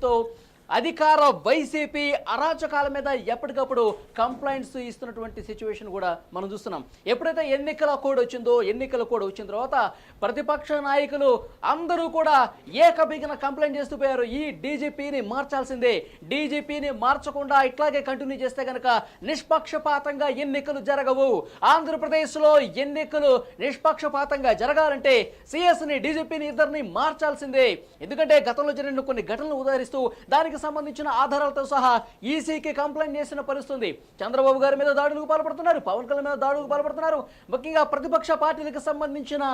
と అధికార వైసీపీ అరాచకాల మీద ఎప్పటికప్పుడు కంప్లైంట్స్ ఇస్తున్నటువంటి సిచ్యువేషన్ కూడా మనం చూస్తున్నాం. ఎప్పుడైతే ఎన్నికల కోడ్ వచ్చిందో ఎన్నికల కోడ్ వచ్చిన తర్వాత ప్రతిపక్ష నాయకులు అందరూ కూడా ఏకబిగిన కంప్లైంట్ చేస్తూ పోయారు. ఈ డీజీపీని మార్చాల్సిందే. డీజీపీని మార్చకుండా ఇట్లాగే కంటిన్యూ చేస్తే కనుక నిష్పక్షపాతంగా ఎన్నికలు జరగవు. ఆంధ్రప్రదేశ్లో ఎన్నికలు నిష్పక్షపాతంగా జరగాలంటే సిఎస్ని డీజీపీని ఇద్దరిని మార్చాల్సిందే. ఎందుకంటే గతంలో జరిగిన కొన్ని ఘటనలు ఉదహరిస్తూ దానికి సంబంధించిన ఆధారాలతో సహా ఈసీకి కంప్లైంట్ చేసిన పరిస్థితుంది. చంద్రబాబు గారి మీద దాడులకు పాల్పడుతున్నారు. పవన్ కళ్యాణ్ మీద దాడులకు పాల్పడుతున్నారు. ముఖ్యంగా ప్రతిపక్ష పార్టీలకు సంబంధించిన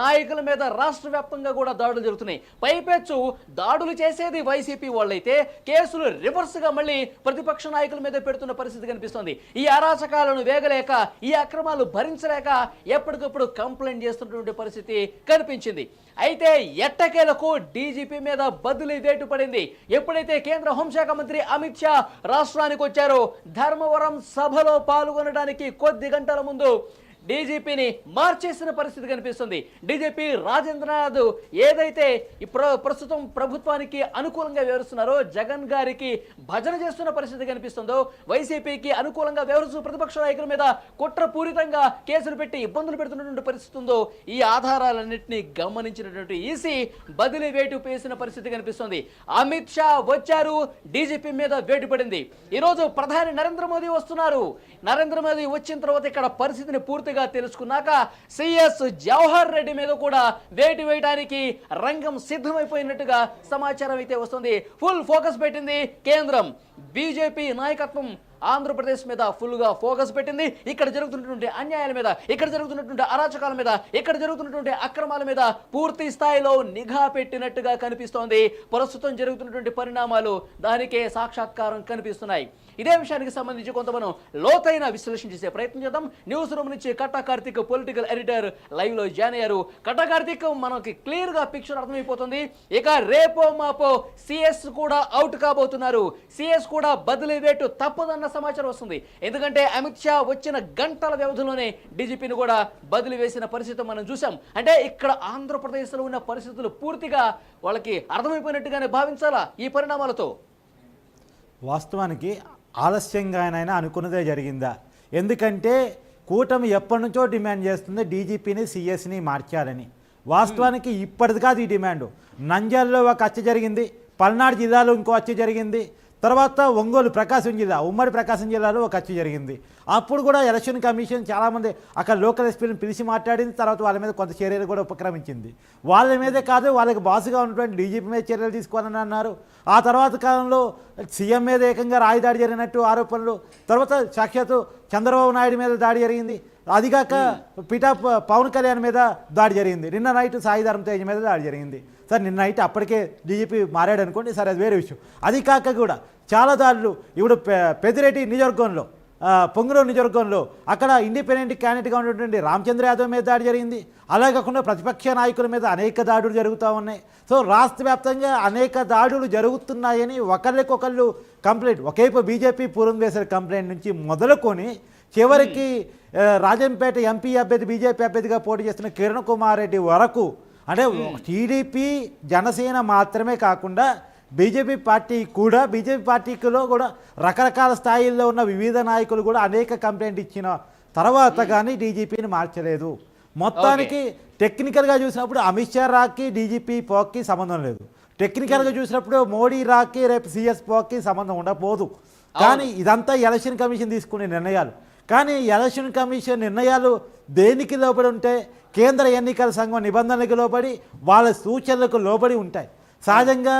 నాయకుల మీద రాష్ట్ర వ్యాప్తంగా కూడా దాడులు జరుగుతున్నాయి. పైపెచ్చు దాడులు చేసేది వైసీపీ వాళ్ళైతే కేసులు రివర్స్గా మళ్ళీ ప్రతిపక్ష నాయకుల మీద పెడుతున్న పరిస్థితి కనిపిస్తోంది. ఈ అరాచకాలను వేగలేక ఈ అక్రమాలు భరించలేక ఎప్పటికప్పుడు కంప్లైంట్ చేస్తున్నటువంటి పరిస్థితి కనిపించింది. అయితే ఎట్టకేలకు డీజీపీ మీద బదులు వేటు పడింది. ఎప్పుడైతే కేంద్ర హోంశాఖ మంత్రి అమిత్ షా రాష్ట్రానికి వచ్చారో ధర్మవరం సభలో పాల్గొనడానికి కొద్ది గంటల ముందు డీజీపీని మార్చేసిన పరిస్థితి కనిపిస్తుంది. డీజీపీ రాజేంద్రనాథ్ ఏదైతే ప్రస్తుతం ప్రభుత్వానికి అనుకూలంగా వ్యవహరిస్తున్నారో జగన్ గారికి భజన చేస్తున్న పరిస్థితి కనిపిస్తుందో వైసీపీకి అనుకూలంగా వ్యవహరిస్తూ ప్రతిపక్ష నాయకుల మీద కుట్రపూరితంగా కేసులు పెట్టి ఇబ్బందులు పెడుతున్నటువంటి పరిస్థితి ఉందో ఈ ఆధారాలన్నింటినీ గమనించినటువంటి ఈసీ బదిలీ వేటు వేసిన పరిస్థితి కనిపిస్తుంది. అమిత్ షా వచ్చారు డీజీపీ మీద వేటు పడింది. ఈరోజు ప్రధాని నరేంద్ర మోదీ వస్తున్నారు. నరేంద్ర మోదీ వచ్చిన తర్వాత ఇక్కడ పరిస్థితిని పూర్తి పూర్తిగా తెలుసుకున్నాక సిఎస్ జవహర్ రెడ్డి మీద కూడా వేటు వేయడానికి రంగం సిద్ధమైపోయినట్టుగా సమాచారం అయితే వస్తుంది. ఫుల్ ఫోకస్ పెట్టింది కేంద్రం. బీజేపీ నాయకత్వం ఆంధ్రప్రదేశ్ మీద ఫుల్గా ఫోకస్ పెట్టింది. ఇక్కడ జరుగుతున్నటువంటి అన్యాయాల మీద ఇక్కడ జరుగుతున్నటువంటి అరాచకాల మీద ఇక్కడ జరుగుతున్నటువంటి అక్రమాల మీద పూర్తి స్థాయిలో నిఘా పెట్టినట్టుగా కనిపిస్తోంది. ప్రస్తుతం జరుగుతున్నటువంటి పరిణామాలు దానికే సాక్షాత్కారం కనిపిస్తున్నాయి. ఇదే విషయానికి సంబంధించి కొంత మనం లోతైన విశ్లేషణ చేసే ప్రయత్నం చేద్దాం. న్యూస్ రూమ్ నుంచి కట్టా కార్తిక్ పొలిటికల్ ఎడిటర్ లైవ్లో జాయిన్ అయ్యారు. కట్టా కార్తిక్ మనకి క్లియర్గా పిక్చర్ అర్థమైపోతుంది. ఇక రేపో మాపో సిఎస్ కూడా అవుట్ కాబోతున్నారు. సిఎస్ కూడా బదిలీ వేటు తప్పదన్న సమాచారం వస్తుంది. ఎందుకంటే అమిత్ షా వచ్చిన గంటల వ్యవధిలోనే డీజీపీని కూడా బదిలీ వేసిన పరిస్థితి మనం చూసాం అంటే ఇక్కడ ఆంధ్రప్రదేశ్లో ఉన్న పరిస్థితులు పూర్తిగా వాళ్ళకి అర్థమైపోయినట్టుగానే భావించాలా ఈ పరిణామాలతో? వాస్తవానికి ఆలస్యంగానైనా అనుకున్నదే జరిగిందా? ఎందుకంటే కూటమి ఎప్పటి నుంచో డిమాండ్ చేస్తుంది డీజీపీని సిఎస్ని మార్చాలని. వాస్తవానికి ఇప్పటిది కాదు ఈ డిమాండ్. నంద్యాలలో ఒక హత్య జరిగింది పల్నాడు జిల్లాలో ఇంకో హత్య జరిగింది. తర్వాత ఒంగోలు ప్రకాశం జిల్లా ఉమ్మడి ప్రకాశం జిల్లాలో ఒక హత్య జరిగింది. అప్పుడు కూడా ఎలక్షన్ కమిషన్ చాలామంది అక్కడ లోకల్ ఎస్పీలను పిలిచి మాట్లాడింది తర్వాత వాళ్ళ మీద కొంత చర్యలు కూడా ఉపక్రమించింది. వాళ్ళ మీదే కాదు వాళ్ళకి బాసుగా ఉన్నటువంటి డీజీపీ మీద చర్యలు తీసుకోవాలని అన్నారు. ఆ తర్వాత కాలంలో సీఎం మీద ఏకంగా రాయిదాడి జరిగినట్టు ఆరోపణలు తర్వాత సాక్షాత్తు చంద్రబాబు నాయుడు మీద దాడి జరిగింది. అదిగాక పిఠా పవన్ కళ్యాణ్ మీద దాడి జరిగింది. నిన్న నైట్ సాయిధరం తేజ్ మీద దాడి జరిగింది. సార్ నిన్న నైట్ అప్పటికే డీజీపీ మారాడు అనుకోండి సరే అది వేరే విషయం. అది కాక కూడా చాలా దాడులు ఇప్పుడు పె- పెద్దిరెడ్డి నియోజకవర్గంలో పొంగునూరు నియోజకవర్గంలో అక్కడ ఇండిపెండెంట్ క్యాండిడేట్గా ఉన్నటువంటి రామచంద్ర యాదవ్ మీద దాడి జరిగింది. అలా కాకుండా ప్రతిపక్ష నాయకుల మీద అనేక దాడులు జరుగుతూ ఉన్నాయి. సో రాష్ట్ర వ్యాప్తంగా అనేక దాడులు జరుగుతున్నాయని ఒకళ్ళకొకళ్ళు కంప్లైంట్. ఒకేపు బీజేపీ పూర్వం వేసిన కంప్లైంట్ నుంచి మొదలుకొని చివరికి రాజంపేట ఎంపీ అభ్యర్థి బీజేపీ అభ్యర్థిగా పోటీ చేస్తున్న కిరణ్ కుమార్ రెడ్డి వరకు అంటే టీడీపీ జనసేన మాత్రమే కాకుండా బీజేపీ పార్టీ కూడా బీజేపీ పార్టీలో కూడా రకరకాల స్థాయిల్లో ఉన్న వివిధ నాయకులు కూడా అనేక కంప్లైంట్ ఇచ్చిన తర్వాత కానీ డీజీపీని మార్చలేదు. మొత్తానికి టెక్నికల్గా చూసినప్పుడు అమిత్ షా రాక్కి డీజీపీ పోక్కి సంబంధం లేదు. టెక్నికల్గా చూసినప్పుడు మోడీ రాక్కి రేపు సిఎస్ పోక్కి సంబంధం ఉండకపోదు. కానీ ఇదంతా ఎలక్షన్ కమిషన్ తీసుకునే నిర్ణయాలు. కానీ ఎలక్షన్ కమిషన్ నిర్ణయాలు దేనికి లోబడి ఉంటే కేంద్ర ఎన్నికల సంఘం నిబంధనలకు లోబడి వాళ్ళ సూచనలకు లోబడి ఉంటాయి. సహజంగా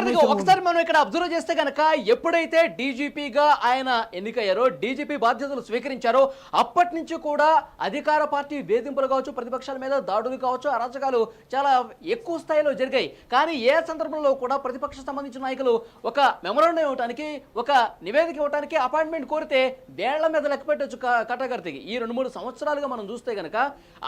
ఉంది. ఒకసారి మనం ఇక్కడ అబ్జర్వ్ చేస్తే కనుక ఎప్పుడైతే డీజీపీగా ఆయన ఎన్నికయ్యారో డీజీపీ బాధ్యతలు స్వీకరించారో అప్పటి నుంచి కూడా అధికార పార్టీ వేధింపులు కావచ్చు ప్రతిపక్షాల మీద దాడులు కావచ్చు అరాచకాలు చాలా ఎక్కువ స్థాయిలో జరిగాయి. కానీ ఏ సందర్భంలో కూడా ప్రతిపక్ష సంబంధించిన నాయకులు ఒక మెమోరాండం ఇవ్వడానికి ఒక నివేదిక ఇవ్వడానికి అపాయింట్మెంట్ కోరితే వేళ్ళ మీద లెక్క పెట్టచ్చు కట్టగర్తికి ఈ రెండు మూడు సంవత్సరాలుగా మనం చూస్తే కనుక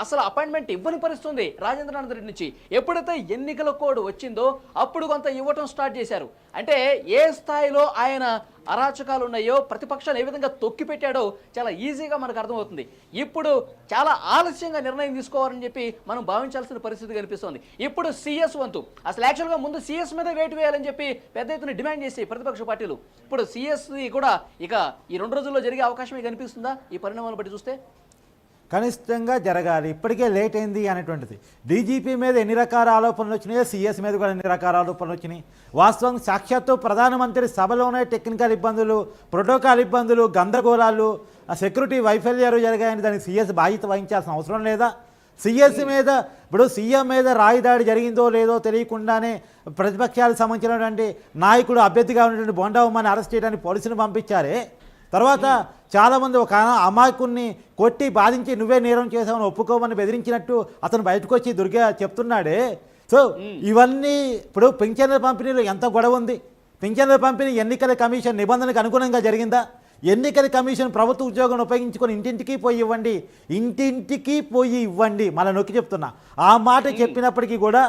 అసలు అపాయింట్మెంట్ ఇవ్వని పరిస్థితుంది రాజేంద్రనాథ్ రెడ్డి నుంచి. ఎప్పుడైతే ఎన్నికల కోడ్ వచ్చిందో అప్పుడు కొంత ఇవ్వటం స్టార్ట్ చేశారు. అంటే ఏ స్థాయిలో ఆయన అరాచకాలు ఉన్నాయో ప్రతిపక్షాలు ఏ విధంగా తొక్కి పెట్టాడో చాలా ఈజీగా మనకు అర్థమవుతుంది. ఇప్పుడు చాలా ఆలస్యంగా నిర్ణయం తీసుకోవాలని చెప్పి మనం భావించాల్సిన పరిస్థితి కనిపిస్తోంది. ఇప్పుడు సీఎస్ వంతు అసలు యాక్చువల్గా ముందు సీఎస్ మీద వేటు వేయాలని చెప్పి పెద్ద ఎత్తున డిమాండ్ చేసి ప్రతిపక్ష పార్టీలు ఇప్పుడు సీఎస్ కూడా ఇక ఈ రెండు రోజుల్లో జరిగే అవకాశమే కనిపిస్తుందా? ఈ పరిణామాలు బట్టి చూస్తే? కనిష్టంగా జరగాలి. ఇప్పటికే లేట్ అయింది అనేటువంటిది. డీజీపీ మీద ఎన్ని రకాల ఆరోపణలు వచ్చినాయో సీఎస్ మీద కూడా ఎన్ని రకాల ఆరోపణలు వచ్చినాయి. వాస్తవం సాక్షాత్తు ప్రధానమంత్రి సభలోనే టెక్నికల్ ఇబ్బందులు ప్రోటోకాల్ ఇబ్బందులు గందరగోళాలు ఆ సెక్యూరిటీ వైఫల్యాలు జరిగాయని దానికి సీఎస్ బాధ్యత వహించాల్సిన అవసరం లేదా? సీఎస్ మీద ఇప్పుడు సీఎం మీద రాయి దాడి జరిగిందో లేదో తెలియకుండానే ప్రతిపక్షాలకు సంబంధించినటువంటి నాయకుడు అభ్యర్థిగా ఉన్నటువంటి బొండవమ్మని అరెస్ట్ చేయడానికి పోలీసులు పంపించారే? తర్వాత చాలామంది ఒక అమాయకుణ్ణి కొట్టి బాధించి నువ్వే నేరం చేసావని ఒప్పుకోమని బెదిరించినట్టు అతను బయటకు వచ్చి దుర్గా చెప్తున్నాడే. సో ఇవన్నీ ఇప్పుడు పింఛన్ల పంపిణీలో ఎంత గొడవ ఉంది? పింఛన్ల పంపిణీ ఎన్నికల కమిషన్ నిబంధనలకు అనుగుణంగా జరిగిందా? ఎన్నికల కమిషన్ ప్రభుత్వ ఉద్యోగం ఉపయోగించుకొని ఇంటింటికి పోయి ఇవ్వండి ఇంటింటికి పోయి ఇవ్వండి. మళ్ళీ నొక్కి చెప్తున్నా. ఆ మాట చెప్పినప్పటికీ కూడా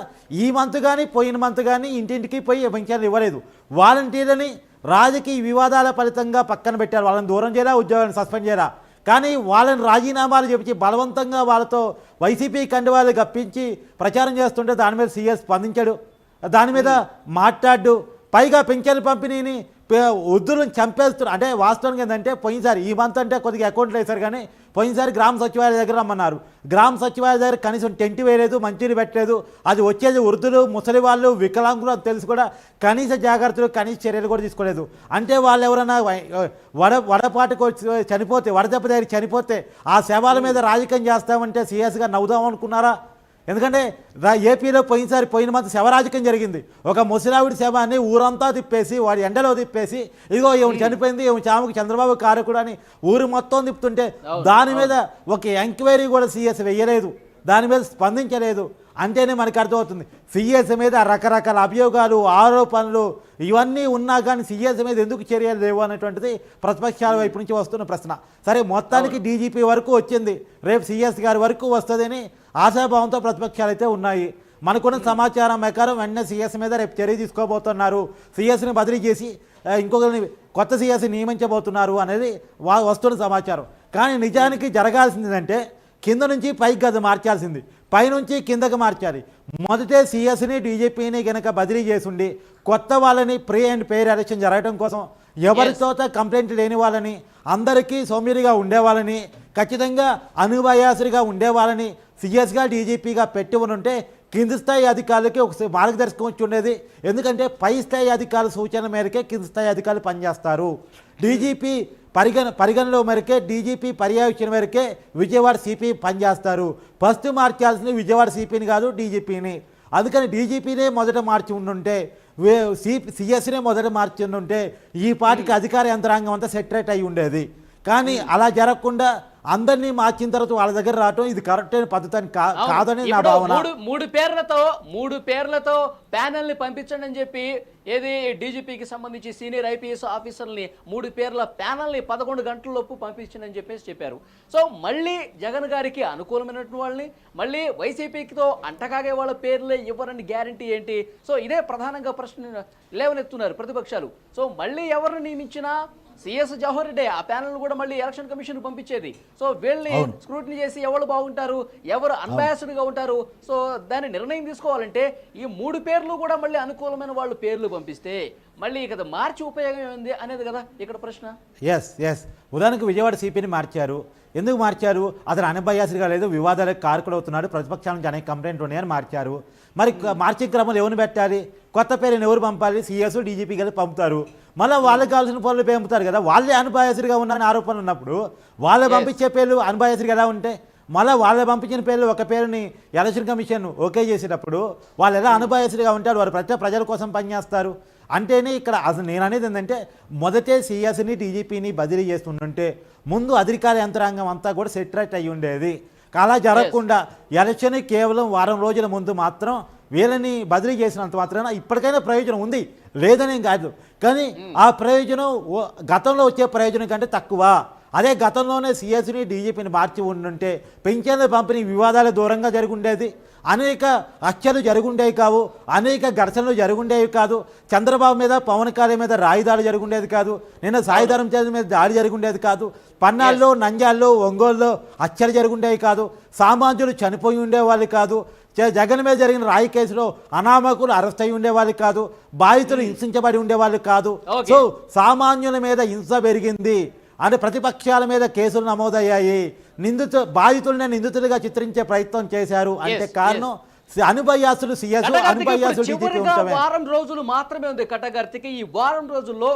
ఈ మంత్ కానీ పోయిన మంత్ కానీ ఇంటింటికి పోయి పింఛన్లు ఇవ్వలేదు. వాలంటీర్లని రాజకీయ వివాదాల ఫలితంగా పక్కన పెట్టారు. వాళ్ళని దూరం చేయరా ఉద్యోగాన్ని సస్పెండ్ చేయరా? కానీ వాళ్ళని రాజీనామాలు చెప్పి బలవంతంగా వాళ్ళతో వైసీపీ కండివాళ్ళు గప్పించి ప్రచారం చేస్తుంటే దాని మీద సీఎస్ స్పందించాడు. దాని మీద మాట్లాడు. పైగా పెన్షన్ పంపిణీని వృద్ధులను చంపేస్తున్నారు. అంటే వాస్తవానికి ఏంటంటే పోయినసారి ఈ మంత్ అంటే కొద్దిగా అకౌంట్లు వేశారు కానీ పోయినసారి గ్రామ సచివాలయ దగ్గర రమ్మన్నారు. గ్రామ సచివాలయ దగ్గర కనీసం టెంట్ వేయలేదు మంచిని పెట్టలేదు. అది వచ్చేది వృద్ధులు ముసలి వాళ్ళు వికలాంగులు అని తెలిసి కూడా కనీస జాగ్రత్తలు కనీస చర్యలు కూడా తీసుకోలేదు. అంటే వాళ్ళు ఎవరైనా వడ వడపాటుకు వచ్చి చనిపోతే వడదెబ్బ దగ్గర చనిపోతే ఆ శవాల మీద రాజకీయం చేస్తామంటే సీఎస్గా నవ్వుదాం అనుకున్నారా? ఎందుకంటే ఏపీలో పోయినసారి పోయిన మంత్ శవరాజకం జరిగింది. ఒక ముసలావిడి శవాన్ని ఊరంతా తిప్పేసి వాడి ఎండలో తిప్పేసి ఇదిగో ఈమె చనిపోయింది ఈమె చాముకి చంద్రబాబు కారకుడు అని ఊరు మొత్తం తిప్పుతుంటే దాని మీద ఒక ఎంక్వైరీ కూడా సీఎస్ వెయ్యలేదు దాని మీద స్పందించలేదు. అంటేనే మనకు అర్థమవుతుంది. సీఎస్ మీద రకరకాల అభియోగాలు ఆరోపణలు ఇవన్నీ ఉన్నా కానీ సీఎస్ మీద ఎందుకు చర్యలు లేవు అనేటువంటిది ప్రతిపక్షాల వైపు నుంచి వస్తున్న ప్రశ్న. సరే మొత్తానికి డీజీపీ వరకు వచ్చింది. రేపు సీఎస్ గారి వరకు వస్తుందని ఆశాభావంతో ప్రతిపక్షాలు అయితే ఉన్నాయి. మనకున్న సమాచారం ప్రకారం వెంటనే సీఎస్ మీద రేపు చర్య తీసుకోబోతున్నారు. సీఎస్ని బదిలీ చేసి ఇంకొకరిని కొత్త సీఎస్ నియమించబోతున్నారు అనేది వా వస్తున్న సమాచారం. కానీ నిజానికి జరగాల్సిందంటే కింద నుంచి పైకి గది మార్చాల్సింది. పైనుంచి కిందకి మార్చాలి. మొదటే సీఎస్ని డీజీపీని గనక బదిలీ చేసుండి కొత్త వాళ్ళని ప్రీ అండ్ పేర్ ఎలక్షన్ జరగడం కోసం ఎవరితో కంప్లైంట్ లేని వాళ్ళని అందరికీ సౌమ్యుడిగా ఉండేవాళ్ళని ఖచ్చితంగా అనుభయాసుడిగా ఉండేవాళ్ళని సీఎస్గా డీజీపీగా పెట్టి ఉంటే కింది స్థాయి అధికారులకి ఒక మార్గదర్శకం వచ్చి ఉండేది. ఎందుకంటే పై స్థాయి అధికారుల సూచన మేరకే కింది స్థాయి అధికారులు పనిచేస్తారు. డీజీపీ పరిగణ పరిగణలో మేరకే డీజీపీ పర్యవేక్షణ మేరకే విజయవాడ సిపి పనిచేస్తారు. ఫస్ట్ మార్చాల్సింది విజయవాడ సిపిని కాదు డీజీపీని. అందుకని డీజీపీనే మొదట మార్చి ఉండుంటే సి సిఎస్నే మొదట మార్చి ఉండుంటే ఈ పార్టీకి అధికార యంత్రాంగం అంతా సెటరేట్ అయి ఉండేది. కానీ అలా జరగకుండా అందరినీ మార్చిన తర్వాత వాళ్ళ దగ్గర రావటం ఇది కరెక్ట్ అయిన పద్ధతి అని. కాదని నా భావన. మూడు మూడు పేర్లతో మూడు పేర్లతో ప్యానెల్ని పంపించండి అని చెప్పి ఏది డీజీపీకి సంబంధించి సీనియర్ ఐపీఎస్ ఆఫీసర్ని మూడు పేర్ల ప్యానెల్ని పదకొండు గంటలలోపు పంపించండి అని చెప్పేసి చెప్పారు. సో మళ్ళీ జగన్ గారికి అనుకూలమైనటువంటి వాళ్ళని మళ్ళీ వైసీపీతో అంటకాగే వాళ్ళ పేర్లే ఇవ్వరని గ్యారంటీ ఏంటి? సో ఇదే ప్రధానంగా ప్రశ్న లేవనెత్తున్నారు ప్రతిపక్షాలు. సో మళ్ళీ ఎవరిని నియమించినా సిఎస్ జవహర్ రెడ్డి ఆ ప్యానల్ కూడా మళ్ళీ ఎలక్షన్ కమిషన్ పంపించేది. సో వీళ్ళని. స్క్రూటినీ చేసి ఎవరు బాగుంటారు ఎవరు unbiased గా ఉంటారు సో దాని నిర్ణయం తీసుకోవాలంటే ఈ మూడు పేర్లు కూడా మళ్ళీ అనుకూలమైన వాళ్ళు పేర్లు పంపిస్తే మళ్ళీ ఇక మార్చి ఉపయోగం ఏంది అనేది కదా ఇక్కడ ప్రశ్న. ఎస్ ఎస్ ఉదాహరణకు విజయవాడ సిపిని మార్చారు. ఎందుకు మార్చారు? అతను అనభయాసిగా లేదు వివాదాలకు కారకుడు అవుతున్నాడు ప్రతిపక్షాల నుంచి అనేక కంప్లైంట్ ఉన్నాయని మార్చారు. మరి మార్చే క్రమంలో ఎవరిని పెట్టాలి? కొత్త పేరుని ఎవరు పంపాలి? సిఎస్ డీజీపీ కలిసి పంపుతారు. మళ్ళీ వాళ్ళకి కావాల్సిన పనులు పంపుతారు కదా వాళ్ళే అనుభయాసిగా ఉన్నారని ఆరోపణలు ఉన్నప్పుడు వాళ్ళే పంపించే పేర్లు అనుభయాసిగా ఎలా ఉంటే మళ్ళీ వాళ్ళే పంపించిన పేర్లు ఒక పేరుని ఎలక్షన్ కమిషన్ ఓకే చేసేటప్పుడు వాళ్ళు ఎలా అనుభయసులుగా ఉంటారు వారు ప్రతి ప్రజల కోసం పనిచేస్తారు అంటేనే ఇక్కడ అసలు నేను అనేది ఏంటంటే మొదటే సిఎస్ని డీజీపీని బదిలీ చేస్తుంటే ముందు అధికార యంత్రాంగం అంతా కూడా సెటరేట్ అయ్యి ఉండేది. అలా జరగకుండా ఎలక్షన్ కేవలం వారం రోజుల ముందు మాత్రం వీళ్ళని బదిలీ చేసినంత మాత్రాన ఇప్పటికైనా ప్రయోజనం ఉంది. లేదని కాదు. కానీ ఆ ప్రయోజనం గతంలో వచ్చే ప్రయోజనం కంటే తక్కువ. అదే గతంలోనే సిఎస్ని డీజీపీని మార్చి ఉండుంటే పెన్షన్ల పంపిణీ వివాదాల దూరంగా జరిగి ఉండేది అనేక హత్యలు జరుగుండేవి కావు. అనేక ఘర్షణలు జరుగుండేవి కాదు. చంద్రబాబు మీద పవన్ కళ్యాణ్ మీద రాయి దాడి జరుగుండేది కాదు. నిన్న సాయిధరం చేతి మీద దాడి జరుగుండేది కాదు. పన్నాల్లో నంజాల్లో ఒంగోలులో హత్యలు జరుగుండేవి కాదు. సామాన్యులు చనిపోయి ఉండేవాళ్ళు కాదు. జగన్ మీద జరిగిన రాయి కేసులో అనామకులు అరెస్ట్ అయి ఉండేవాళ్ళు కాదు బాధితులు హింసించబడి ఉండేవాళ్ళు కాదు. సో సామాన్యుల మీద హింస పెరిగింది. అంటే ప్రతిపక్షాల మీద కేసులు నమోదయ్యాయి. నిందితు బాధితులనే నిందితులుగా చిత్రించే ప్రయత్నం చేశారు. అంటే కారణం అనుభయాసులు వారం రోజులు మాత్రమే ఉంది కట్టగార్తికి ఈ వారం రోజుల్లో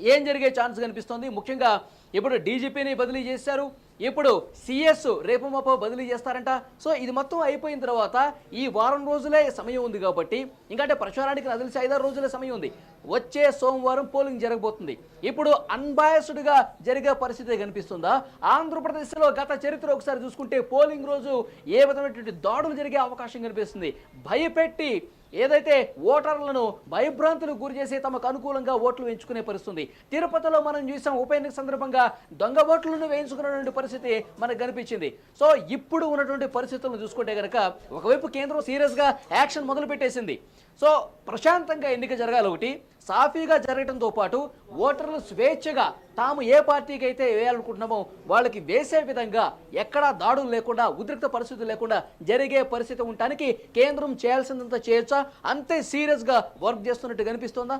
ఏం జరిగే ఛాన్స్ కనిపిస్తోంది? ముఖ్యంగా ఇప్పుడు డీజీపీని బదిలీ చేశారు. ఇప్పుడు సిఎస్ రేపు మాపో బదిలీ చేస్తారంట. సో ఇది మొత్తం అయిపోయిన తర్వాత ఈ వారం రోజులే సమయం ఉంది కాబట్టి ఇంకంటే ప్రచారానికి నాకు తెలిసి ఐదారు రోజులే సమయం ఉంది. వచ్చే సోమవారం పోలింగ్ జరగబోతుంది. ఇప్పుడు అన్బయాస్డ్గా జరిగే పరిస్థితి కనిపిస్తుందా? ఆంధ్రప్రదేశ్లో గత చరిత్ర ఒకసారి చూసుకుంటే పోలింగ్ రోజు ఏ విధమైనటువంటి దాడులు జరిగే అవకాశం కనిపిస్తుంది? భయపెట్టి ఏదైతే ఓటర్లను భయభ్రాంతులకు గురి చేసి తమకు అనుకూలంగా ఓట్లు వేయించుకునే పరిస్థితుంది. తిరుపతిలో మనం చూసాం ఉప ఎన్నిక సందర్భంగా దొంగ ఓట్లను వేయించుకున్నటువంటి పరిస్థితి మనకు కనిపించింది. సో ఇప్పుడు ఉన్నటువంటి పరిస్థితులను చూసుకుంటే కనుక ఒకవైపు కేంద్రం సీరియస్గా యాక్షన్ మొదలు పెట్టేసింది సో ప్రశాంతంగా ఎన్నిక జరగాలి ఒకటి. సాఫీగా జరగడంతో పాటు ఓటర్లు స్వేచ్ఛగా తాము ఏ పార్టీకి అయితే వేయాలనుకుంటున్నామో వాళ్ళకి వేసే విధంగా ఎక్కడా దాడులు లేకుండా ఉద్రిక్త పరిస్థితులు లేకుండా జరిగే పరిస్థితి ఉండటానికి కేంద్రం చేయాల్సిందంత చేయొచ్చా అంతే సీరియస్గా వర్క్ చేస్తున్నట్టు కనిపిస్తోందా?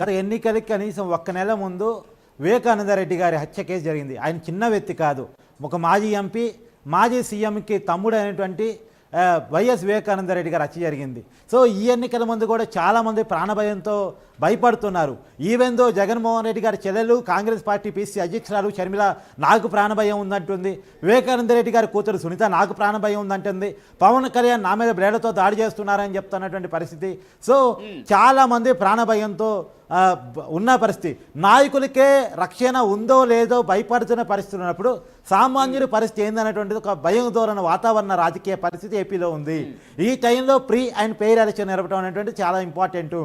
గత ఎన్నికలకి కనీసం ఒక్క నెల ముందు వివేకానంద రెడ్డి గారి హత్య కేసు జరిగింది. ఆయన చిన్న వ్యక్తి కాదు. ఒక మాజీ ఎంపీ మాజీ సీఎంకి తమ్ముడు అయినటువంటి వైఎస్ వివేకానంద రెడ్డి గారి హత్య జరిగింది. సో ఈ ఎన్నికల ముందు కూడా చాలామంది ప్రాణభయంతో భయపడుతున్నారు. ఈవెందో జగన్మోహన్ రెడ్డి గారి చెల్లెలు కాంగ్రెస్ పార్టీ పీసీ అధ్యక్షురాలు షర్మిల నాకు ప్రాణభయం ఉందంటుంది. వివేకానంద రెడ్డి గారి కూతురు సునీత నాకు ప్రాణభయం ఉందంటుంది. పవన్ కళ్యాణ్ నా మీద బ్లేడతో దాడి చేస్తున్నారని చెప్తున్నటువంటి పరిస్థితి. సో చాలామంది ప్రాణభయంతో ఉన్న పరిస్థితి. నాయకులకే రక్షణ ఉందో లేదో భయపడుతున్న పరిస్థితి ఉన్నప్పుడు సామాన్యుడి పరిస్థితి ఏందనేటువంటిది ఒక భయం ధోరణ వాతావరణ రాజకీయ పరిస్థితి ఏపీలో ఉంది. ఈ టైంలో ప్రీ అండ్ పెయిర్ ఎలక్షన్ జరపడం అనేటువంటి చాలా ఇంపార్టెంట్.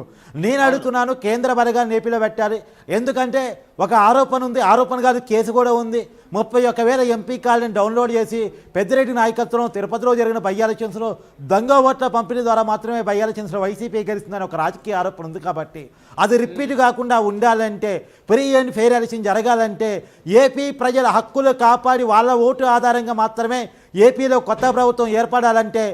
నేను అడుగుతున్నాను కేంద్ర బలగా నేపిలో పెట్టాలి. ఎందుకంటే ఒక ఆరోపణ ఉంది. ఆరోపణ కాదు కేసు కూడా ఉంది. ముప్పై ఒక్క వేల ఎంపీ కార్డుని డౌన్లోడ్ చేసి పెద్దిరెడ్డి నాయకత్వం తిరుపతిలో జరిగిన బై ఎలక్షన్స్లో దొంగ ఓట్ల పంపిణీ ద్వారా మాత్రమే బై ఎలక్షన్స్లో వైసీపీ గెలుస్తుందని ఒక రాజకీయ ఆరోపణ ఉంది కాబట్టి అది రిపీట్ కాకుండా ఉండాలంటే ఫ్రీ అండ్ ఫెయిర్ ఎలక్షన్ జరగాలంటే ఏపీ ప్రజల హక్కులు కాపాడి వాళ్ళ ఓటు ఆధారంగా మాత్రమే ఏపీలో కొత్త ప్రభుత్వం ఏర్పడాలంటే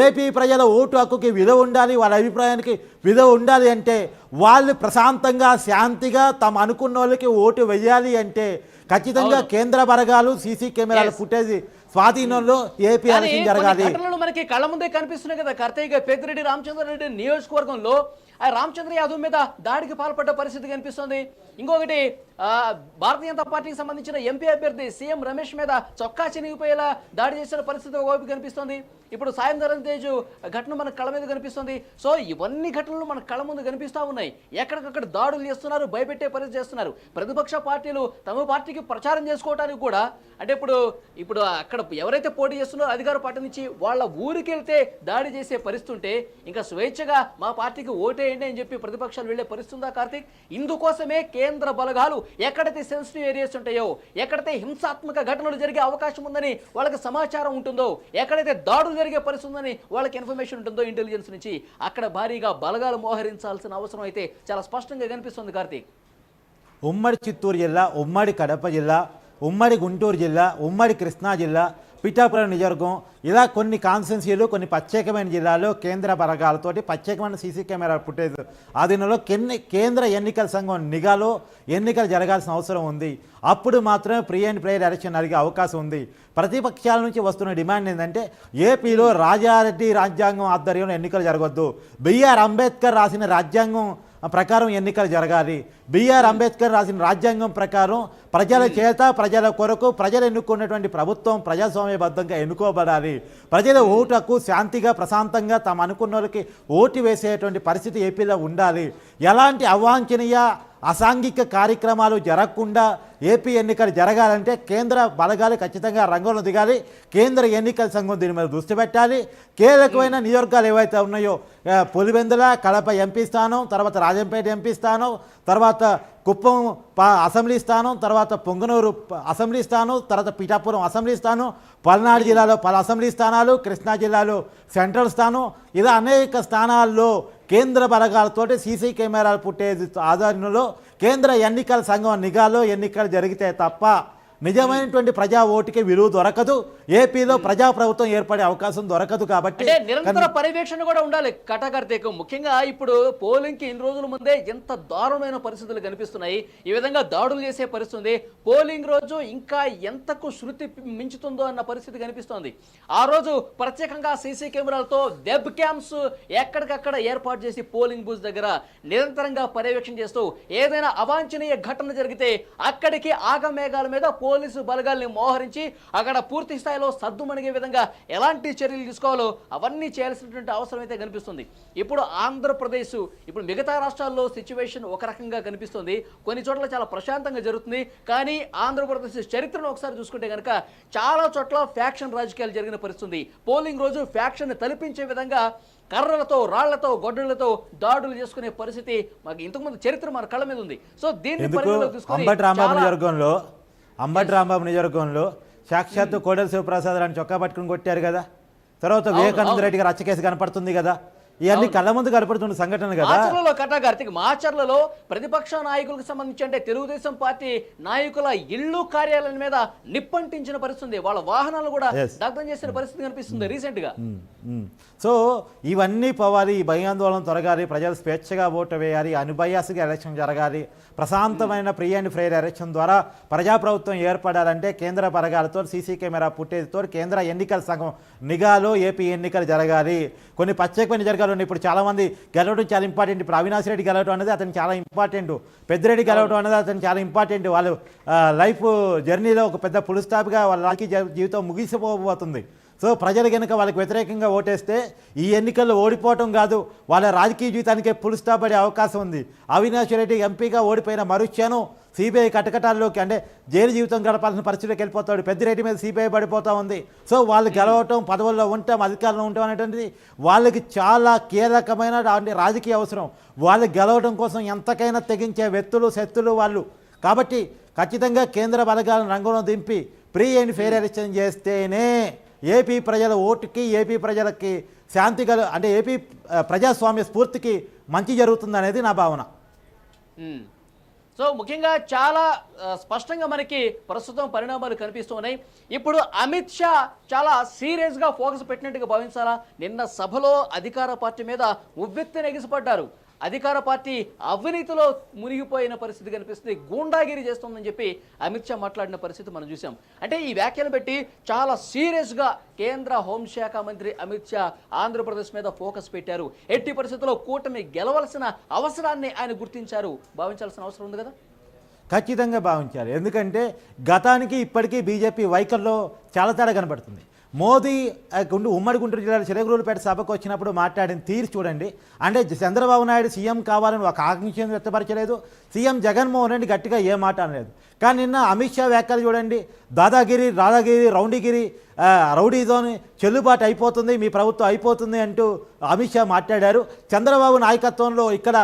ఏపీ ప్రజల ఓటు హక్కుకి విలువ ఉండాలి వాళ్ళ అభిప్రాయానికి విలువ ఉండాలి అంటే వాళ్ళు ప్రశాంతంగా శాంతిగా తమ అనుకున్న వాళ్ళకి ఓటు వేయాలి అంటే ఖచ్చితంగా కేంద్ర బరగాలు సీసీ కెమెరాల. ఫుటేజ్ స్వాధీనంలో ఏపీ ఎలక్షన్ జరగాలి. మనకి కళ్ళ ముందే కనిపిస్తున్నాయి కదా. కార్తీక పెద్దిరెడ్డి రామచంద్రారెడ్డి నియోజకవర్గంలో ఆ రామచంద్ర యాదవ్ మీద దాడికి పాల్పడ్డ పరిస్థితి కనిపిస్తుంది. ఇంకొకటి ఆ, భారతీయ జనతా పార్టీకి సంబంధించిన ఎంపీ అభ్యర్థి సీఎం రమేష్ మీద చొక్కా చినిగిపోయేలా దాడి చేసిన పరిస్థితి ఒకవైపు కనిపిస్తుంది. ఇప్పుడు సాయం తేజు తేజ్ ఘటన మన కళ్ళ మీద కనిపిస్తుంది. సో ఇవన్నీ ఘటనలు మన కళ్ళ ముందు కనిపిస్తూ ఉన్నాయి. ఎక్కడికక్కడ దాడులు చేస్తున్నారు భయపెట్టే పరిస్థితి చేస్తున్నారు. ప్రతిపక్ష పార్టీలు తమ పార్టీకి ప్రచారం చేసుకోవడానికి కూడా అంటే ఇప్పుడు ఇప్పుడు అక్కడ ఎవరైతే పోటీ చేస్తున్నారో అధికార పార్టీ నుంచి వాళ్ళ ఊరికి వెళ్తే దాడి చేసే పరిస్థితి ఉంటే ఇంకా స్వేచ్ఛగా మా పార్టీకి ఓటేయండి అని చెప్పి ప్రతిపక్షాలు వెళ్ళే పరిస్థితి ఉందా కార్తీక్? ఇందుకోసమే కేంద్ర బలగాలు ఎక్కడైతే సెన్సిటివ్ ఏరియాస్ ఉంటాయో ఎక్కడైతే హింసాత్మక ఘటనలు జరిగే అవకాశం ఉందని వాళ్ళకి సమాచారం ఉంటుందో ఎక్కడైతే దాడులు జరిగే పరిస్థితుందని వాళ్ళకి ఇన్ఫర్మేషన్ ఉంటుందో ఇంటెలిజెన్స్ నుంచి. అక్కడ భారీగా బలగాలు మోహరించాల్సిన అవసరం అయితే చాలా స్పష్టంగా కనిపిస్తుంది కార్తీక్. ఉమ్మడి చిత్తూరు జిల్లా ఉమ్మడి కడప జిల్లా ఉమ్మడి గుంటూరు జిల్లా ఉమ్మడి కృష్ణా జిల్లా పిఠాపురం నియోజకవర్గం ఇలా కొన్ని కాన్స్టెన్సీలు కొన్ని ప్రత్యేకమైన జిల్లాల్లో కేంద్ర బలగాలతోటి ప్రత్యేకమైన సీసీ కెమెరా ఫుటేజ్ ఆధీనంలో కేంద్ర ఎన్నికల సంఘం నిఘాలో ఎన్నికలు జరగాల్సిన అవసరం ఉంది. అప్పుడు మాత్రమే ప్రీ అండ్ ప్రేయర్ ఎలక్షన్ అడిగే అవకాశం ఉంది. ప్రతిపక్షాల నుంచి వస్తున్న డిమాండ్ ఏంటంటే ఏపీలో రాజారెడ్డి రాజ్యాంగం ఆధ్వర్యంలో ఎన్నికలు జరగవద్దు బిఆర్ అంబేద్కర్ రాసిన రాజ్యాంగం ప్రకారం ఎన్నికలు జరగాలి. బిఆర్ అంబేద్కర్ రాసిన రాజ్యాంగం ప్రకారం ప్రజల చేత ప్రజల కొరకు ప్రజలు ఎన్నుకున్నటువంటి ప్రభుత్వం ప్రజాస్వామ్యబద్ధంగా ఎన్నుకోబడాలి. ప్రజల ఓటుకు శాంతిగా ప్రశాంతంగా తమ అనుకున్న వాళ్ళకి ఓటు వేసేటువంటి పరిస్థితి ఏపీలో ఉండాలి. ఎలాంటి అవాంఛనీయ అసాంఘిక కార్యక్రమాలు జరగకుండా ఏపీ ఎన్నికలు జరగాలంటే కేంద్ర బలగాలు ఖచ్చితంగా రంగంలో దిగాలి. కేంద్ర ఎన్నికల సంఘం దీని మీద దృష్టి పెట్టాలి. కీలకమైన నియోజకాలు ఏవైతే ఉన్నాయో పులివెందుల కడప ఎంపీ స్థానం తర్వాత రాజంపేట ఎంపీ స్థానం తర్వాత కుప్పం ప- అసెంబ్లీ స్థానం తర్వాత పొంగనూరు అసెంబ్లీ స్థానం తర్వాత పిఠాపురం అసెంబ్లీ స్థానం పల్నాడు జిల్లాలో పలు అసెంబ్లీ స్థానాలు కృష్ణా జిల్లాలో సెంట్రల్ స్థానం. ఇలా అనేక స్థానాల్లో కేంద్ర బలగాలతోటి సీసీ కెమెరాలు పుట్టేది ఆధ్వర్యంలో కేంద్ర ఎన్నికల సంఘం నిఘాలో ఎన్నికలు జరిగితే తప్ప నిజమైనటువంటి ప్రజా ఓటుకి విలువ దొరకదు. ఏపీలో ప్రజా ప్రభుత్వం ఏర్పడే అవకాశం దొరకదు కాబట్టి నిరంతర పర్యవేక్షణ కూడా ఉండాలి కటాకర్తీక్. ముఖ్యంగా ఇప్పుడు పోలింగ్కి ఇన్ని రోజుల ముందే ఎంత దారుణమైన పరిస్థితులు కనిపిస్తున్నాయి. ఈ విధంగా దాడులు చేసే పరిస్థితి పోలింగ్ రోజు ఇంకా ఎంతకు శృతి మించుతుందో అన్న పరిస్థితి కనిపిస్తోంది. ఆ రోజు ప్రత్యేకంగా సీసీ కెమెరాలతో వెబ్ క్యామ్స్ ఎక్కడికక్కడ ఏర్పాటు చేసి పోలింగ్ బూత్ దగ్గర నిరంతరంగా పర్యవేక్షణ చేస్తూ ఏదైనా అవాంఛనీయ ఘటన జరిగితే అక్కడికి ఆగమేఘాల మీద పోలీసు బలగాల్ని మోహరించి అక్కడ పూర్తి స్థాయిలో సద్దుమణిగే విధంగా ఎలాంటి చర్యలు తీసుకోవాలో అవన్నీ చేయాల్సినటువంటి అవసరం అయితే కనిపిస్తుంది. ఇప్పుడు ఆంధ్రప్రదేశ్ ఇప్పుడు మిగతా రాష్ట్రాల్లో సిచ్యువేషన్ ఒక రకంగా కనిపిస్తుంది. కొన్ని చోట్ల చాలా ప్రశాంతంగా జరుగుతుంది. కానీ ఆంధ్రప్రదేశ్ చరిత్రను ఒకసారి చూసుకుంటే కనుక చాలా చోట్ల ఫ్యాక్షన్ రాజకీయాలు జరిగిన పరిస్థితి ఉంది. పోలింగ్ రోజు ఫ్యాక్షన్ తలపించే విధంగా కర్రలతో రాళ్ళతో గొడ్డలతో దాడులు చేసుకునే పరిస్థితి మాకు ఇంతకుముందు చరిత్ర మన కళ్ళ మీద ఉంది. సో దీన్ని పరిగణలోకి తీసుకొని అంబటి రాంబాబు నియోజకవర్గంలో సాక్షాత్తు కోడెల శివప్రసాద్ అని చొక్కా పట్టుకుని కొట్టారు కదా తర్వాత వివేకానంద. రెడ్డి గారు రచ్చ కేసు కనపడుతుంది కదా ఇవన్నీ కళ్ళ ముందు కనపడుతున్న సంఘటన కదా. మాచర్లలో కటా కార్తిక్ మాచర్లలో ప్రతిపక్ష నాయకులకు సంబంధించి అంటే తెలుగుదేశం పార్టీ నాయకుల ఇళ్ళు కార్యాలయం మీద నిప్పంటించిన పరిస్థితి. వాళ్ళ వాహనాలు కూడా. దగ్ధం చేసిన పరిస్థితి కనిపిస్తుంది రీసెంట్గా. ఉమ్, ఉమ్. సో ఇవన్నీ పోవాలి ఈ భయాందోళన తొలగాలి ప్రజలు స్వేచ్ఛగా ఓటు వేయాలి అనుభయాసగా ఎలక్షన్ జరగాలి ప్రశాంతమైన ఫ్రీ అండ్ ఫెయిర్ ఎలక్షన్ ద్వారా ప్రజాప్రభుత్వం ఏర్పడాలంటే కేంద్ర బలగాలతో సీసీ కెమెరా పుట్టేదితో కేంద్ర ఎన్నికల సంఘం నిఘాలో ఏపీ ఎన్నికలు జరగాలి. కొన్ని ప్రత్యేకమైన జరగాలి. ఉన్నాయి. ఇప్పుడు చాలామంది గెలవడం చాలా ఇంపార్టెంట్. ఇప్పుడు అవినాష్ రెడ్డి గెలవడం అనేది అతను చాలా ఇంపార్టెంట్. పెద్దిరెడ్డి గెలవడం అనేది అతను చాలా ఇంపార్టెంట్. వాళ్ళు లైఫ్ జర్నీలో ఒక పెద్ద పులు స్టాప్గా వాళ్ళ రాజకీయ జీవితం ముగిసిపోబోతుంది. సో ప్రజలు కనుక వాళ్ళకి వ్యతిరేకంగా ఓటేస్తే ఈ ఎన్నికల్లో ఓడిపోవటం కాదు వాళ్ళ రాజకీయ జీవితానికే పులు పడే అవకాశం ఉంది. అవినాష్ రెడ్డి ఎంపీగా ఓడిపోయిన మరుక్షణం సిబిఐ కటకటాల్లోకి అంటే జైలు జీవితం గడపాల్సిన పరిస్థితిలోకి వెళ్ళిపోతాడు. పెద్దిరెడ్డి మీద సిబిఐ పడిపోతూ ఉంది. సో వాళ్ళు గెలవటం పదవుల్లో ఉంటాం అధికారంలో ఉంటాం అనేటువంటిది వాళ్ళకి చాలా కీలకమైన రాజకీయ అవసరం. వాళ్ళు గెలవడం కోసం ఎంతకైనా తెగించే వ్యక్తులు శక్తులు వాళ్ళు. కాబట్టి ఖచ్చితంగా కేంద్ర బలగాలను రంగంలో దింపి ప్రీ అండ్ ఫెయిర్ ఎలక్షన్ చేస్తేనే ఏపీ ప్రజల ఓటుకి ఏపీ ప్రజలకి శాంతి కలు అంటే ఏపీ ప్రజాస్వామ్య స్ఫూర్తికి మంచి జరుగుతుంది అనేది నా భావన. సో ముఖ్యంగా చాలా స్పష్టంగా మనకి ప్రస్తుతం పరిణామాలు కనిపిస్తూ ఉన్నాయి. ఇప్పుడు అమిత్ షా చాలా సీరియస్గా ఫోకస్ పెట్టినట్టుగా భావించాలా? నిన్న సభలో అధికార పార్టీ మీద ఉవ్వెత్తున ఎగిసిపడ్డారు. అధికార పార్టీ అవినీతిలో మునిగిపోయిన పరిస్థితి కనిపిస్తుంది. గూండాగిరి చేస్తుందని చెప్పి అమిత్ షా మాట్లాడిన పరిస్థితి మనం చూసాం. అంటే ఈ వ్యాఖ్యలు పెట్టి చాలా సీరియస్గా కేంద్ర హోంశాఖ మంత్రి అమిత్ షా ఆంధ్రప్రదేశ్ మీద ఫోకస్ పెట్టారు. ఎట్టి పరిస్థితుల్లో కూటమి గెలవలసిన అవసరాన్ని ఆయన గుర్తించారు. భావించాల్సిన అవసరం ఉంది కదా? ఖచ్చితంగా భావించాలి. ఎందుకంటే గతానికి ఇప్పటికీ బీజేపీ వైఖరిలో చాలా తేడా కనబడుతుంది. మోదీ గుండు ఉమ్మడి గుంటూరు జిల్లా చిలకలూరుపేట సభకు వచ్చినప్పుడు మాట్లాడిన తీరు చూడండి. అంటే చంద్రబాబు నాయుడు సీఎం కావాలని ఒక ఆకాంక్షను వ్యక్తపరచలేదు. సీఎం జగన్మోహన్ రెడ్డి గట్టిగా ఏ మాట అనలేదు. కానీ నిన్న అమిత్ షా వ్యాఖ్యలు చూడండి. దాదాగిరి రాధాగిరి రౌండీగిరి రౌడీజోని చెల్లుబాటు అయిపోతుంది మీ ప్రభుత్వం అయిపోతుంది అంటూ అమిత్ షా మాట్లాడారు. చంద్రబాబు నాయకత్వంలో ఇక్కడ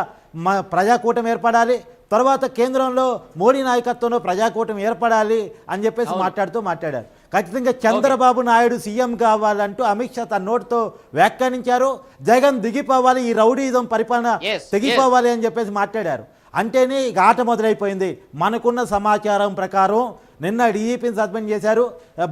మా ప్రజాకూటమి ఏర్పడాలి. తర్వాత కేంద్రంలో మోడీ నాయకత్వంలో ప్రజాకూటమి ఏర్పడాలి అని చెప్పేసి మాట్లాడుతూ మాట్లాడారు. ఖచ్చితంగా చంద్రబాబు నాయుడు సీఎం కావాలంటూ అమిత్ షా తన నోటితో వ్యాఖ్యానించారు. జగన్ దిగిపోవాలి ఈ రౌడీజం పరిపాలన తెగిపోవాలి అని చెప్పేసి మాట్లాడారు. అంటేనే ఇక ఆట మొదలైపోయింది. మనకున్న సమాచారం ప్రకారం నిన్న డీఈపీని సస్పెండ్ చేశారు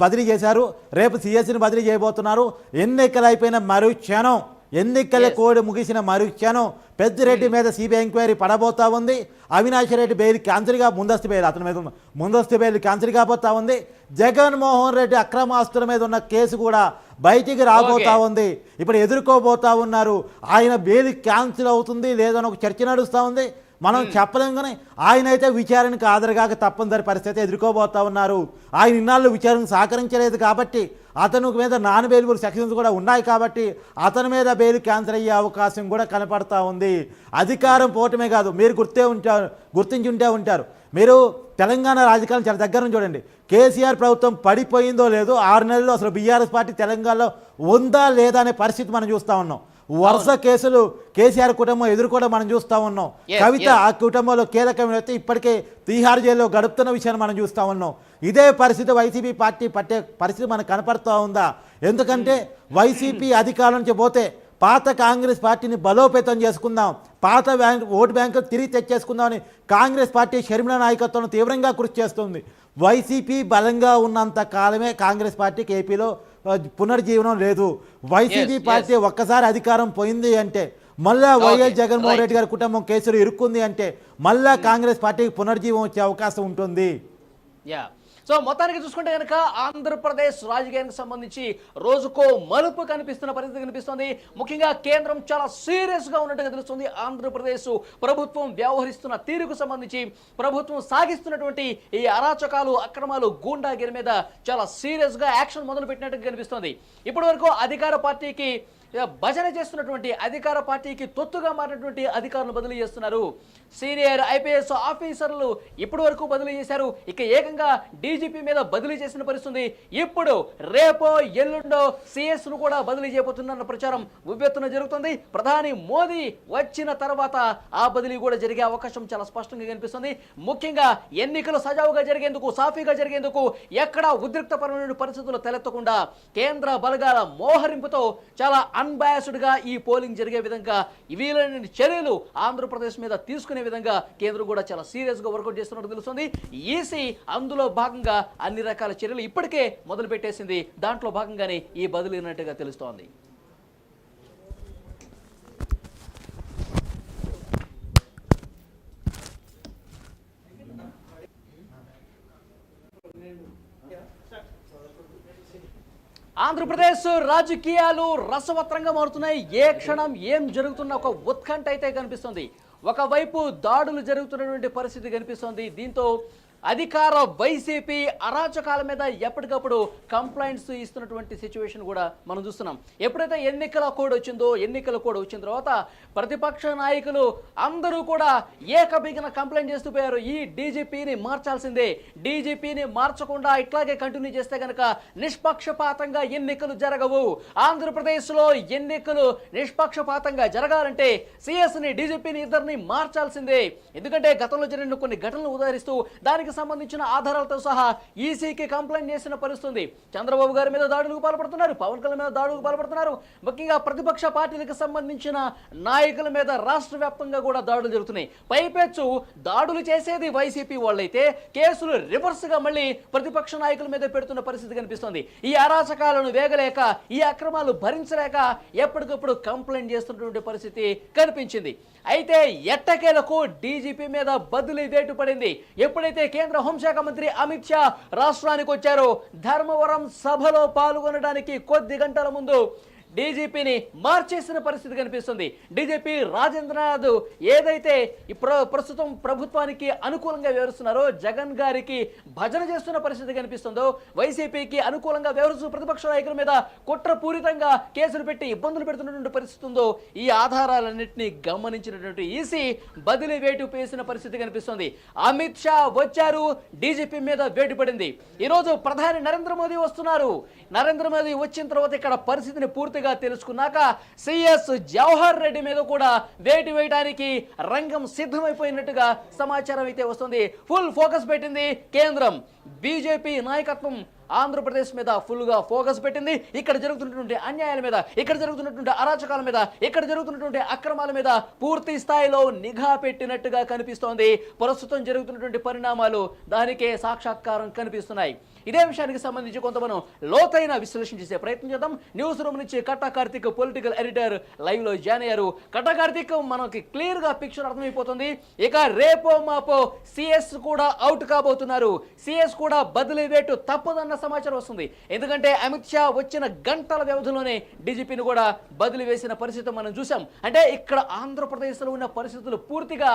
బదిలీ చేశారు. రేపు సిఎస్ని బదిలీ చేయబోతున్నారు. ఎన్నికలు అయిపోయిన మరు క్షణం ఎన్నికల. కోడ్ ముగిసిన మరు క్షణం పెద్దిరెడ్డి మీద సిబిఐ ఎంక్వైరీ పడబోతా ఉంది. అవినాష్ రెడ్డి బెయిల్ క్యాన్సిల్గా ముందస్తు బెయిల్ అతని మీద ముందస్తు బెయిల్ క్యాన్సిల్ కాబోతా ఉంది. జగన్మోహన్ రెడ్డి అక్రమ ఆస్తుల మీద ఉన్న కేసు కూడా బయటికి రాబోతా. ఉంది. ఇప్పుడు ఎదుర్కోబోతా ఉన్నారు. ఆయన బెయిల్ క్యాన్సిల్ అవుతుంది లేదని ఒక చర్చ నడుస్తూ ఉంది. మనం చెప్పలేం కానీ ఆయన అయితే విచారణకు హాజరుగాక తప్పనిసరి పరిస్థితి ఎదుర్కోబోతా ఉన్నారు. ఆయన ఇన్నాళ్ళు విచారణకు సహకరించలేదు కాబట్టి అతను మీద నాన్ బెయిలబుల్ సెక్షన్స్ కూడా ఉన్నాయి కాబట్టి అతని మీద బెయిల్ క్యాన్సిల్ అయ్యే అవకాశం కూడా కనపడతా ఉంది. అధికారం పోవటమే కాదు మీరు గుర్తే ఉంటారు గుర్తించి ఉంటే ఉంటారు. మీరు తెలంగాణ రాజకీయాలు చాలా దగ్గర నుంచి చూడండి. కేసీఆర్ ప్రభుత్వం పడిపోయిందో లేదో ఆరు నెలల్లో అసలు బీఆర్ఎస్ పార్టీ తెలంగాణలో ఉందా లేదా అనే పరిస్థితి మనం చూస్తూ ఉన్నాం. వరుస కేసులు కేసీఆర్ కుటుంబం ఎదుర్కోవడం మనం చూస్తా ఉన్నాం. కవిత. ఆ కుటుంబంలో కీలకమైన ఇప్పటికే తీహార్ జైల్లో గడుపుతున్న విషయాన్ని మనం చూస్తా ఉన్నాం. ఇదే పరిస్థితి వైసీపీ పార్టీ పట్టే పరిస్థితి మనకు కనపడుతూ ఉందా? ఎందుకంటే వైసీపీ అధికారం నుంచి పోతే పాత కాంగ్రెస్ పార్టీని బలోపేతం చేసుకుందాం. పాత బ్యాంక్ ఓటు బ్యాంకు తిరిగి తెచ్చేసుకుందామని కాంగ్రెస్ పార్టీ షర్మిల నాయకత్వం తీవ్రంగా కృషి చేస్తుంది. వైసీపీ బలంగా ఉన్నంత కాలమే కాంగ్రెస్ పార్టీకి ఏపీలో పునర్జీవనం లేదు. వైసీపీ పార్టీ ఒక్కసారి అధికారం పోయింది అంటే మళ్ళా వైఎస్ జగన్మోహన్. రెడ్డి గారి కుటుంబం కేసులు ఇరుక్కుంది అంటే మళ్ళా కాంగ్రెస్ పార్టీకి పునర్జీవం వచ్చే అవకాశం ఉంటుంది. యా సో మొత్తానికి చూసుకుంటే కనుక ఆంధ్రప్రదేశ్ రాజకీయానికి సంబంధించి రోజుకో మలుపు కనిపిస్తున్న పరిస్థితి కనిపిస్తుంది. ముఖ్యంగా కేంద్రం చాలా సీరియస్గా ఉన్నట్టుగా తెలుస్తుంది. ఆంధ్రప్రదేశ్ ప్రభుత్వం వ్యవహరిస్తున్న తీరుకు సంబంధించి ప్రభుత్వం సాగిస్తున్నటువంటి ఈ అరాచకాలు అక్రమాలు గూండాగిరి మీద చాలా సీరియస్గా యాక్షన్ మొదలు పెట్టినట్టుగా కనిపిస్తుంది. ఇప్పటి వరకు అధికార పార్టీకి భజన చేస్తున్నటువంటి అధికార పార్టీకి తొత్తుగా మారినటువంటి అధికారులు బదిలీ చేస్తున్నారు. సీనియర్ ఐపీఎస్ ఆఫీసర్లు ఇప్పటి వరకు బదిలీ చేశారు. ఇక ఏకంగా డీజీపీ మీద బదిలీ చేసిన పరిస్థితి ఇప్పుడు రేపో ఎల్లుండో సిఎస్ను కూడా బదిలీ చేయబోతున్న ప్రచారం ఉవ్వెత్తున జరుగుతుంది. ప్రధాని మోదీ వచ్చిన తర్వాత ఆ బదిలీ కూడా జరిగే అవకాశం చాలా స్పష్టంగా కనిపిస్తుంది. ముఖ్యంగా ఎన్నికలు సజావుగా జరిగేందుకు సాఫీగా జరిగేందుకు ఎక్కడా ఉద్రిక్తపరమైన పరిస్థితులు తలెత్తకుండా కేంద్ర బలగాల మోహరింపుతో చాలా అన్బయాస్డ్గా ఈ పోలింగ్ జరిగే విధంగా వీలైన చర్యలు ఆంధ్రప్రదేశ్ మీద తీసుకునే విధంగా కేంద్రం కూడా చాలా సీరియస్గా వర్కౌట్ చేస్తున్నట్టు తెలుస్తుంది. ఈసీ అందులో భాగంగా అన్ని రకాల చర్యలు ఇప్పటికే మొదలు పెట్టేసింది దాంట్లో భాగంగానే ఈ బదిలీనట్టుగా తెలుస్తోంది. ఆంధ్రప్రదేశ్ రాజకీయాలు రసవత్రంగా మారుతున్నాయి. ఏ క్షణం ఏం జరుగుతున్న ఒక ఉత్కంఠ అయితే కనిపిస్తుంది. ఒకవైపు దాడులు జరుగుతున్నటువంటి పరిస్థితి కనిపిస్తుంది. దీంతో అధికార వైసీపీ అరాచకాల మీద ఎప్పటికప్పుడు కంప్లైంట్స్ ఇస్తున్నటువంటి సిచ్యువేషన్ కూడా మనం చూస్తున్నాం. ఎప్పుడైతే ఎన్నికల కోడ్ వచ్చిందో ఎన్నికల కోడ్ వచ్చిన తర్వాత ప్రతిపక్ష నాయకులు అందరూ కూడా ఏకబిగిన కంప్లైంట్ చేస్తూ పోయారు. ఈ డీజీపీని మార్చాల్సిందే. డీజీపీని మార్చకుండా ఇట్లాగే కంటిన్యూ చేస్తే కనుక నిష్పక్షపాతంగా ఎన్నికలు జరగవు. ఆంధ్రప్రదేశ్లో ఎన్నికలు నిష్పక్షపాతంగా జరగాలంటే సిఎస్ని డీజీపీని ఇద్దరిని మార్చాల్సిందే. ఎందుకంటే గతంలో జరిగిన కొన్ని ఘటనలు ఉదహరిస్తూ దానికి సంబంధించిన ఆధారాలతో సహా ఈసీకి కంప్లైంట్ చేసిన పరిస్థితుంది. చంద్రబాబు గారి మీద దాడులకు పాల్పడుతున్నారు. పవన్ కళ్యాణ్ మీద దాడులకు పాల్పడుతున్నారు. ముఖ్యంగా ప్రతిపక్ష పార్టీలకు సంబంధించిన నాయకుల మీద రాష్ట్ర వ్యాప్తంగా కూడా దాడులు జరుగుతున్నాయి. పైపెచ్చు దాడులు చేసేది వైసీపీ వాళ్ళైతే కేసులు రివర్స్గా మళ్ళీ ప్రతిపక్ష నాయకుల మీద పెడుతున్న పరిస్థితి కనిపిస్తుంది. ఈ అరాచకాలను వేగలేక ఈ అక్రమాలు భరించలేక ఎప్పటికప్పుడు కంప్లైంట్ చేస్తున్నటువంటి పరిస్థితి కనిపించింది. అయితే ఎట్టకేలకు డీజీపీ మీద బదిలీ వేటు పడింది. ఎప్పుడైతే కేంద్ర హోంశాఖ మంత్రి అమిత్ షా రాష్ట్రానికి వచ్చారో ధర్మవరం సభలో పాల్గొనడానికి కొద్ది గంటల ముందు డీజీపీని మార్చేసిన పరిస్థితి కనిపిస్తుంది. డీజీపీ రాజేంద్రనాథ్ ఏదైతే ఇప్పుడు ప్రస్తుతం ప్రభుత్వానికి అనుకూలంగా వ్యవహరిస్తున్నారో జగన్ గారికి భజన చేస్తున్న పరిస్థితి కనిపిస్తుందో వైసీపీకి అనుకూలంగా వివరిస్తూ ప్రతిపక్ష నాయకుల మీద కుట్రపూరితంగా కేసులు పెట్టి ఇబ్బందులు పెడుతున్నటువంటి పరిస్థితి ఉందో ఈ ఆధారాలన్నింటినీ గమనించినటువంటి ఈసీ బదిలీ వేటు వేసిన పరిస్థితి కనిపిస్తుంది. అమిత్ షా వచ్చారు డీజీపీ మీద వేటు పడింది. ఈరోజు ప్రధాని నరేంద్ర మోదీ వస్తున్నారు. నరేంద్ర మోదీ వచ్చిన తర్వాత ఇక్కడ పరిస్థితిని పూర్తిగా పూర్తిగా తెలుసుకున్నాక సిఎస్ జవహర్ రెడ్డి మీద కూడా వేటు వేయడానికి రంగం సిద్ధమైపోయినట్టుగా సమాచారం అయితే వస్తుంది. ఫుల్ ఫోకస్ పెట్టింది కేంద్రం. బీజేపీ నాయకత్వం ఆంధ్రప్రదేశ్ మీద ఫుల్గా ఫోకస్ పెట్టింది. ఇక్కడ జరుగుతున్నటువంటి అన్యాయాల మీద ఇక్కడ జరుగుతున్నటువంటి అరాచకాల మీద ఇక్కడ జరుగుతున్నటువంటి అక్రమాల మీద పూర్తి స్థాయిలో నిఘా పెట్టినట్టుగా కనిపిస్తోంది. ప్రస్తుతం జరుగుతున్నటువంటి పరిణామాలు దానికే సాక్షాత్కారం కనిపిస్తున్నాయి. ఇదే విషయానికి సంబంధించి కొంత మనం లోతైన విశ్లేషణ చేసే ప్రయత్నం చేద్దాం. న్యూస్ రూమ్ నుంచి కట్టా కార్తిక్ పొలిటికల్ ఎడిటర్ లైవ్లో జాయిన్ అయ్యారు. కట్టా కార్తిక్ మనకి క్లియర్గా పిక్చర్ అర్థమైపోతుంది. ఇక రేపో మాపో సిఎస్ కూడా అవుట్ కాబోతున్నారు. సిఎస్ కూడా బదిలీ వేటు తప్పదన్న సమాచారం వస్తుంది. ఎందుకంటే అమిత్ షా వచ్చిన గంటల వ్యవధిలోనే డీజీపీని కూడా బదిలీ వేసిన పరిస్థితి మనం చూసాం అంటే ఇక్కడ ఆంధ్రప్రదేశ్లో ఉన్న పరిస్థితులు పూర్తిగా